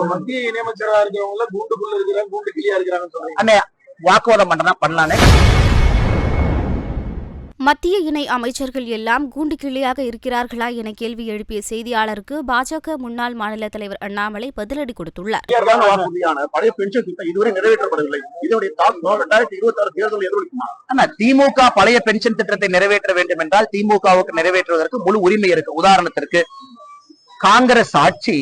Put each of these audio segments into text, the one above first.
மத்திய இணையமைச்சரா இருக்கிறவங்க கூண்டுக்குள்ள இருக்கிறாங்க கூண்டு கிளியா இருக்கிறாங்கன்னு சொல்றீங்க. அண்ணே வாக்குவாதம் பண்றேன்னா பண்ணலானே. மத்திய இணை அமைச்சர்கள் எல்லாம் கூண்டு கிளியாக இருக்கிறார்களா என கேள்வி எழுப்பிய செய்தியாளருக்கு பாஜக முன்னாள் மாநில தலைவர் அண்ணாமலை பதிலடி கொடுத்துள்ளார். திமுக பழைய பென்ஷன் திட்டத்தை நிறைவேற்ற வேண்டும் என்றால் திமுகவுக்கு நிறைவேற்றுவதற்கு முழு உரிமை இருக்கு. உதாரணத்திற்கு காங்கிரஸ் ஆட்சி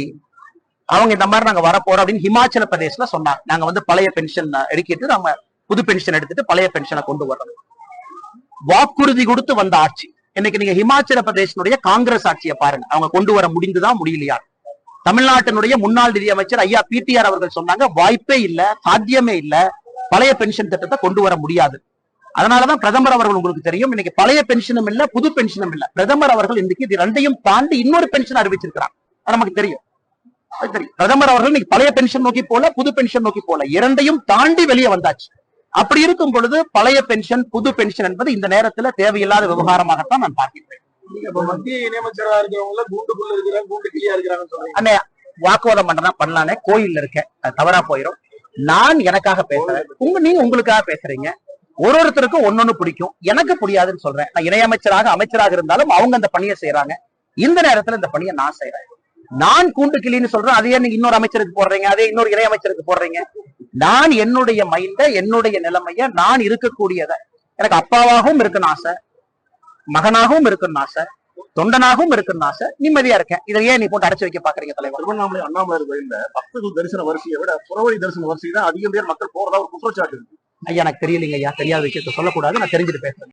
அவங்க இந்த மாதிரி நாங்க வரப்போறோம் அப்படின்னு ஹிமாச்சல பிரதேசல சொன்னாங்க. நாங்க வந்து பழைய பென்ஷன் எடுக்கிட்டு நம்ம புது பென்ஷன் எடுத்துட்டு பழைய பென்ஷனை கொண்டு வர்றோம். வாக்குறுதி கொடுத்து வந்த ஆட்சி. இன்னைக்கு நீங்க ஹிமாச்சல பிரதேசனுடைய காங்கிரஸ் ஆட்சியை பாருங்க. அவங்க கொண்டு வர முடிந்துதான் முடியலையா? தமிழ்நாட்டினுடைய முன்னாள் நிதியமைச்சர் ஐயா பிடிஆர் அவர்கள் சொன்னாங்க வாய்ப்பே இல்ல சாத்தியமே இல்ல. பழைய பென்ஷன் திட்டத்தை கொண்டு வர முடியாது. அதனாலதான் பிரதமர் அவர்கள் உங்களுக்கு தெரியும் இன்னைக்கு பழைய பென்ஷனும் இல்ல புது பென்ஷனும் இல்ல. பிரதமர் அவர்கள் இன்னைக்கு இது ரெண்டையும் தாண்டி இன்னொரு பென்ஷன் அறிவிச்சிருக்கிறார். நமக்கு தெரியும். பிரதமர் அவர்கள் இன்னைக்கு பழைய பென்ஷன் நோக்கி போல புது பென்ஷன் நோக்கி போல. இரண்டையும் தாண்டி வெளியே வந்தாச்சு. அப்படி இருக்கும் பொழுது பழைய பென்ஷன் புது பென்ஷன் என்பது இந்த நேரத்துல தேவையில்லாத விவகாரமாகத்தான் நான் இருக்கிறாங்கன்னு சொல்றீங்க. வாக்குவாதம் பண்றேன்னா பண்ணலானே. கோயில்ல இருக்கேன். அது தவறா போயிடும் நான் எனக்காக பேசுறேன். உங்க நீங்க உங்களுக்காக பேசுறீங்க. ஒரு ஒருத்தருக்கும் ஒன்னொன்னு பிடிக்கும். எனக்கு புரியாதுன்னு சொல்றேன். நான் இணையமைச்சராக அமைச்சராக இருந்தாலும் அவங்க அந்த பணியை செய்யறாங்க இந்த நேரத்துல இந்த பணியை நான் செய்யறேன் நான் கூண்டு கிளின்னு சொல்றேன் அதே நீங்க இன்னொரு அமைச்சருக்கு போடுறீங்க அதே இன்னொரு இணையமைச்சருக்கு போடுறீங்க. நான் என்னுடைய மைண்ட என்னுடைய நிலைமைய நான் இருக்கக்கூடியத. எனக்கு அப்பாவாகவும் இருக்குன்னு ஆசை மகனாகவும் இருக்குன்னு ஆசை தொண்டனாகவும் இருக்குன்னு ஆசை நிம்மதியா இருக்கேன். இதை ஏன் நீ போட்டு அடைச்சு வைக்க பாக்குறீங்க தலைவர்? திருவண்ணாமலை அண்ணாமலை கோயில்ல பக்தர்கள் தரிசன வரிசையை விட புறவழி தரிசன வரிசை தான் அதிகம் பேர் மக்கள் போறதா ஒரு குற்றச்சாட்டு இருக்கு. ஐயா எனக்கு தெரியலைங்க ஐயா தெரியாத விஷயத்த சொல்லக்கூடாது நான் தெரிஞ்சுட்டு பேசுறேன்.